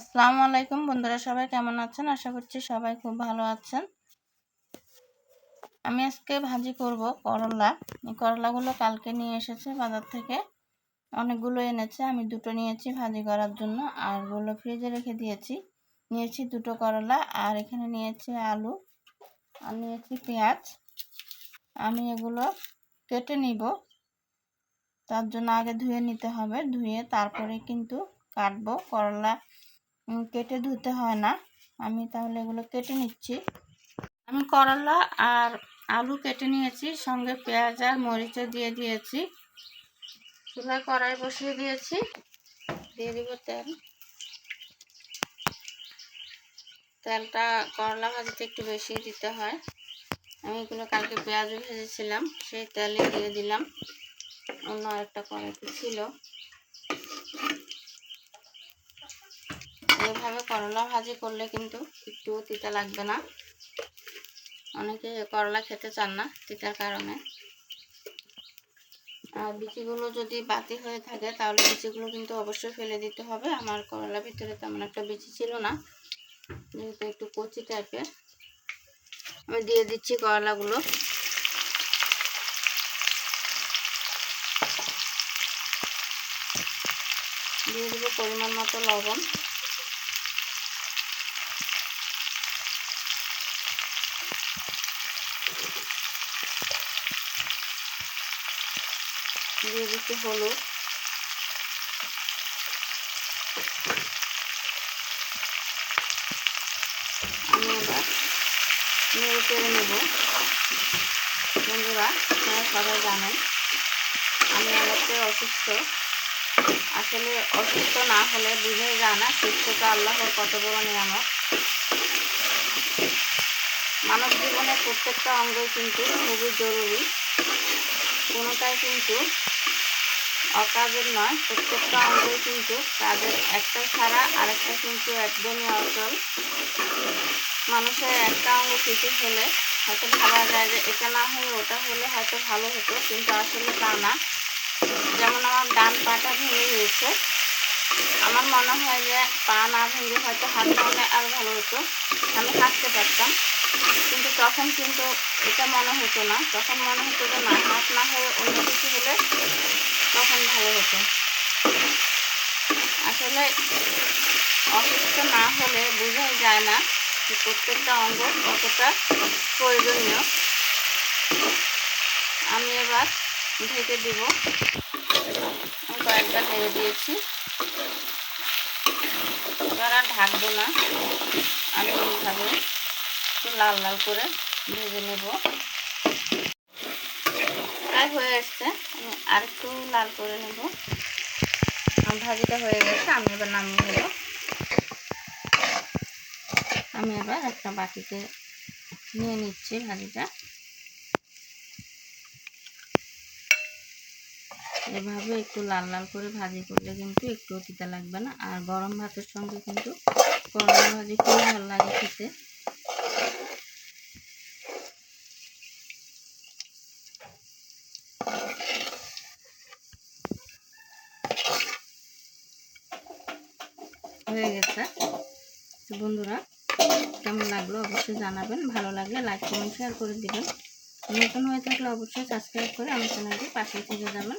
আসসালামু আলাইকুম। বন্ধুরা সবাই কেমন আছেন? আশা করছি সবাই খুব ভালো আছেন। আমি আজকে ভাজি করব করলা। করলাগুলো কালকে নিয়ে এসেছে বাজার থেকে। অনেকগুলো এনেছে। আমি দুটো নিয়েছি ভাজি করার জন্য। আরগুলো ফ্রিজে রেখে দিয়েছি। নিয়েছি দুটো করলা আর এখানে নিয়েছি আলু আর নিয়েছি পেঁয়াজ। আমি এগুলো কেটে নিব। তার জন্য আগে ধুয়ে নিতে হবে। ধুয়ে তারপরে কিন্তু কাটবো করলা। কেটে ধুতে হয় না। আমি তাহলে এগুলো কেটে নিচ্ছি। আমি করলা আর আলু কেটে নিয়েছি, সঙ্গে পেঁয়াজ আর মরিচও দিয়ে দিয়েছি। চুলায় কড়াই বসিয়ে দিয়েছি। দিয়ে দিব তেল। তেলটা করলা ভাজিতে একটু বেশি দিতে হয়। আমি এগুলো কালকে পেঁয়াজও ভেজেছিলাম, সেই তেলে দিয়ে দিলাম। অন্য আরেকটা কড়াইতে ছিল এভাবে করলা ভাজি করলে কিন্তু একটু তিতা লাগবে না। অনেকে করলা খেতে চান না তিতার কারণে। আর বিচিগুলো যদি বাতি হয়ে থাকে তাহলে বিচিগুলো কিন্তু অবশ্যই ফেলে দিতে হবে। আমার করলা ভিতরে তেমন একটা বিচি ছিল না। যেহেতু একটু কচি টাইপের। আমি দিয়ে দিচ্ছি করলাগুলো। দিয়ে দেবো পরিমাণ মতো লবণ। দিয়ে দিচ্ছি হলুদ। আমি এবার নেড়ে চেড়ে নেব। বন্ধুরা, আপনারা সবাই জানেন, আমি অনেকটাই অসুস্থ। আসলে অসুস্থ না হলে বুঝে যায় না সুস্থতা আল্লাহর কত বড় নিয়ামক মানব জীবনের প্রত্যেকটা অঙ্গই কিন্তু খুবই জরুরি। কোনোটাই কিন্তু অকাজের নয়, প্রত্যেকটা অঙ্গই কিন্তু কাজের একটা ছাড়া আরেকটা কিন্তু একদমই অচল। মানুষের একটা অঙ্গ কিছু হলে হয়তো ভাবা যায় যে এটা না হলে ওটা হলে হয়তো ভালো হতো, কিন্তু আসলে তা না। যেমন আমার ডান পাটা ভেঙে গিয়েছে আমার মনে হয় যে পা না ভেঙে হয়তো হাত হলে আর ভালো হতো। আমি হাঁটতে পারতাম। কিন্তু তখন কিন্তু এটা মনে হতো না। তখন মনে হতো যে না, হাত না হয়ে অন্য কিছু হলে তখন ভালো হতো। আসলে অসুস্থ না হলে বোঝাই যায় না যে প্রত্যেকটা অঙ্গ কতটা প্রয়োজনীয়। আমি এবার ঢেকে দিব। কয়েকবার ঢেকে দিয়েছি। এবার আর ঢাকবো না। আমি এইভাবে একটু লাল লাল করে ভেজে নেব। প্রায় হয়ে আসছে। আমি আর একটু লাল করে নেব। ভাজিটা হয়ে গেছে, আমি এবার নামিয়ে নেব। আমি এবার একটা বাটিতে নিয়ে নিচ্ছি ভাজিটা। এভাবে একটু লাল লাল করে ভাজি করলে কিন্তু একটু তিতা লাগবে না। আর গরম ভাতের সঙ্গে কিন্তু করলা ভাজি খুব ভালো লাগে খেতে। হয়ে গেছে। বন্ধুরা, কেমন লাগল অবশ্যই জানাবেন। ভালো লাগলে লাইক কমেন্ট শেয়ার করে দিবেন। নতুন হয়ে থাকলে অবশ্যই সাবস্ক্রাইব করে আমার চ্যানেলটি পাশে থেকে যাবেন।